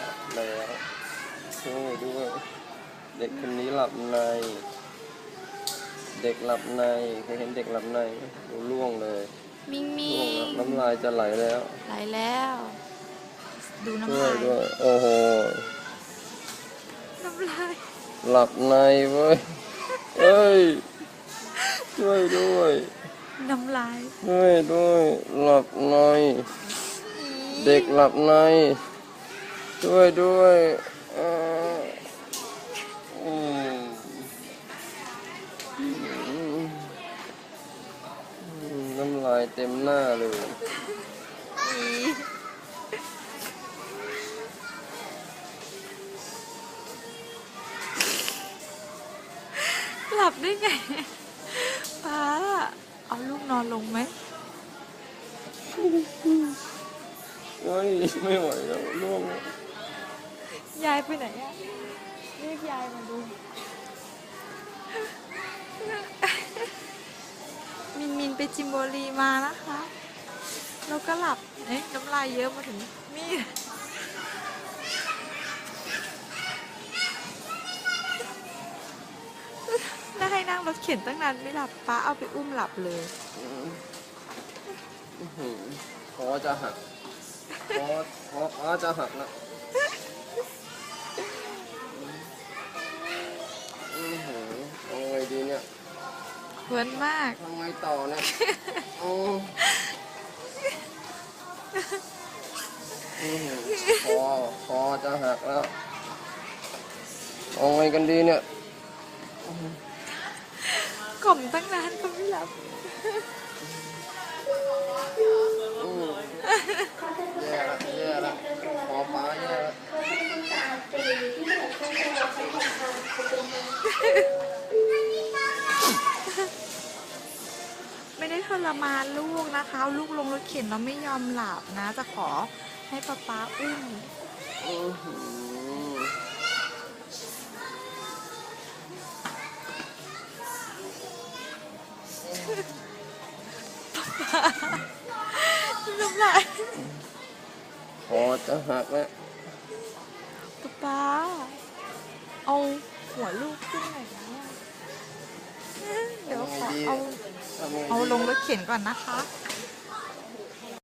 ลับแล้วช่วยด้วย เด็กคนนี้หลับใน เด็กหลับในเคยเห็นเด็กหลับในร่วงเลยมิงมิร่วงงล้น้ำลายจะไหลแล้วไหลแล้ว ดูน้ำลายด้วยโอ้โหน้ำลาย หลับในเว้ยเฮ้ยช่วยด้วยน้ำลายช่วยด้วย หลับใน เด็กหลับใน ช่วยด้วยเอ่ออืมอืมน้ำลายเต็มหน้าเลยอีหลับได้ไงป้าเอาลูกนอนลงไหมเฮ้ยไม่ไหวแล้วล่วงแล้ว ยายไปไหนอะเรียกยายมาดู มินมินไปจิมโบรีมานะคะ แล้วก็หลับ เอ๊ะน้ำลายเยอะมาถึงนี่น่าให้นั่งรถเข็นตั้งนานไม่หลับป้าเอาไปอุ้มหลับเลยอื้อหือคอจะหักคอคอคอจะหักนะอื้อหือเอาไงดีเนี่ย เพื่อนมาก ทำไงต่อเนี่ยโอ้อื้อหือคอคอจะหักแล้วเอาไงกันดีเนี่ย กล่อมตั้งนานก็ไม่หลับ อืมแย่ละแย่ละคอป้าแย่ละไม่ได้ทรมานลูกนะคะเอาลูกลงรถเข็นแล้วไม่ยอมหลับนะ จะขอให้ป๊าป๊าอุ้มอื้อหือน้ำลายคอจะหักแล้วป๊าป๊าเอาหัวลูกขึ้นหน่อยนะ เดี๋ยวขอเอาทำไงดีเอาดีลงรถเข็นก่อนนะคะท